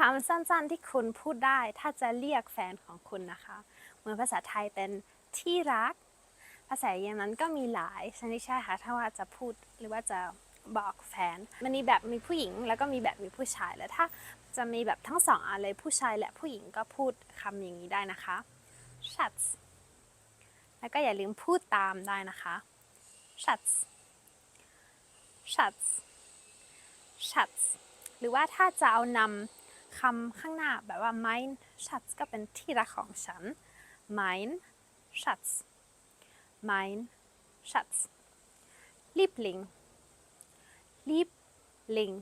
คำสั้นๆที่คุณพูดได้ ถ้าจะเรียกแฟนของคุณนะคะ เหมือนภาษาไทยเป็นที่รัก ภาษาเยอรมันก็มีหลายชนิดใช่ค่ะถ้าว่าจะพูดหรือว่าจะบอกแฟน มันมีแบบมีผู้หญิงแล้วก็มีแบบมีผู้ชาย แล้วถ้าจะมีแบบทั้งสองอันเลยผู้ชายและผู้หญิงก็พูดคำอย่างนี้ได้นะคะ Schatz แล้วก็อย่าลืมพูดตามได้นะคะ Schatz Schatz Schatz หรือว่าถ้าจะเอานำ คำข้างหน้าแบบว่า mein Schatz ก็เป็นที่รักของฉัน mein Schatz mein Schatz Liebling Liebling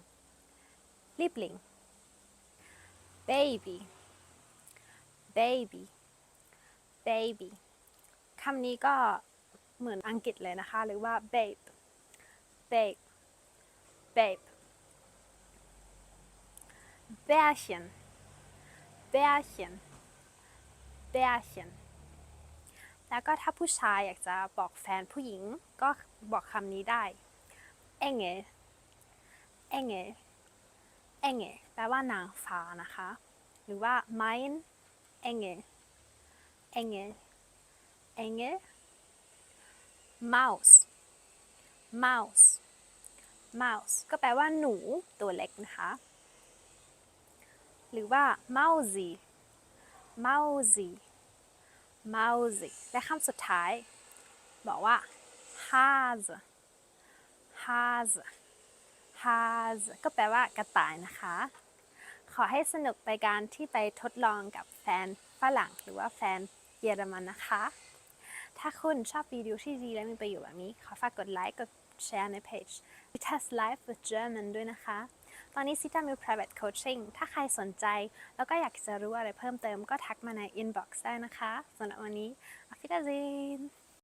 Liebling Baby Baby Baby คำนี้ก็เหมือนอังกฤษเลยนะคะ หรือว่า babe babe babe Bärchen Bärchen Bärchen แล้วก็ถ้าผู้ชายอยากจะบอกแฟนผู้หญิงก็บอกคำนี้ได้ Engel Engel Engel แปลว่านางฟ้านะคะ หรือว่า mein Engel Engel Engel Maus Maus Maus ก็แปลว่าหนูตัวเล็กนะคะ หรือว่า Mausi Mausi Mausi และคำสุดท้าย บอกว่า has has has ก็แปลว่ากระต่ายนะคะ ขอให้สนุกไปการที่ไปทดลองกับแฟนฝรั่งหรือว่าแฟนเยอรมันนะคะ ถ้าคุณชอบวิดีโอที่ดีและมีประโยชน์แบบนี้ ขอฝากกดไลค์ กดแชร์ในเพจ Vitas Life with German ด้วยนะคะ ตอนนี้ซิตามี private coaching ถ้าใครสนใจ แล้วก็อยากจะรู้อะไรเพิ่มเติมก็ทักมาใน inbox ได้นะคะสำหรับวันนี้อักซิตาจีน